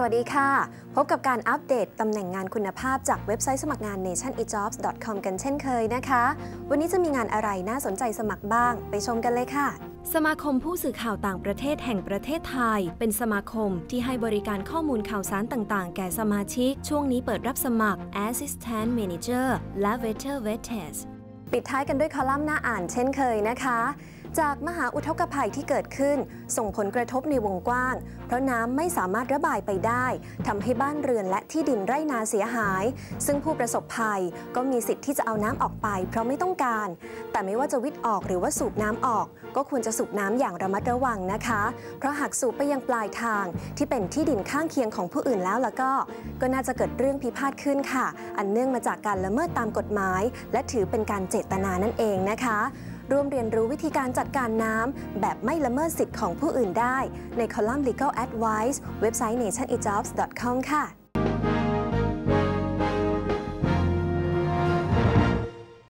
สวัสดีค่ะ พบกับการอัปเดตตำแหน่งงานคุณภาพจากเว็บไซต์สมัครงาน nationejobs.com กันเช่นเคยนะคะ วันนี้จะมีงานอะไรน่าสนใจสมัครบ้าง ไปชมกันเลยค่ะสมาคมผู้สื่อข่าวต่างประเทศแห่งประเทศไทย เป็นสมาคมที่ให้บริการข้อมูลข่าวสารต่างๆ แก่สมาชิก ช่วงนี้เปิดรับสมัคร Assistant Manager และ Veter Vetes ปิดท้ายกันด้วยคอลัมน์หน้าอ่านเช่นเคยนะคะ จากมหาอุทกภัยที่เกิดขึ้น ส่งผลกระทบในวงกว้าง เพราะน้ำไม่สามารถระบายไปได้ทำให้บ้านเรือนและที่ดินไร่นาเสียหาย ซึ่งผู้ประสบภัยก็มีสิทธิ์ที่จะเอาน้ำออกไป เพราะไม่ต้องการ แต่ไม่ว่าจะวิทย์ออกหรือว่าสูบน้ำออก ก็ควรจะสูบน้ำอย่างระมัดระวังนะคะ เพราะหากสูบไปยังปลายทาง ที่เป็นที่ดินข้างเคียงของผู้อื่นแล้วแล้วก็ ก็น่าจะเกิดเรื่องพิพาทขึ้นค่ะ อันเนื่องมาจากการละเมิดตามกฎหมาย และถือเป็นการเจตนานั่นเองนะคะ ร่วมเรียนรู้วิธีการจัดการน้ำ แบบไม่ละเมิดสิทธิ์ของผู้อื่นได้ ในคอลัมน์ Legal Advice เว็บไซต์ nationejobs.com ค่ะ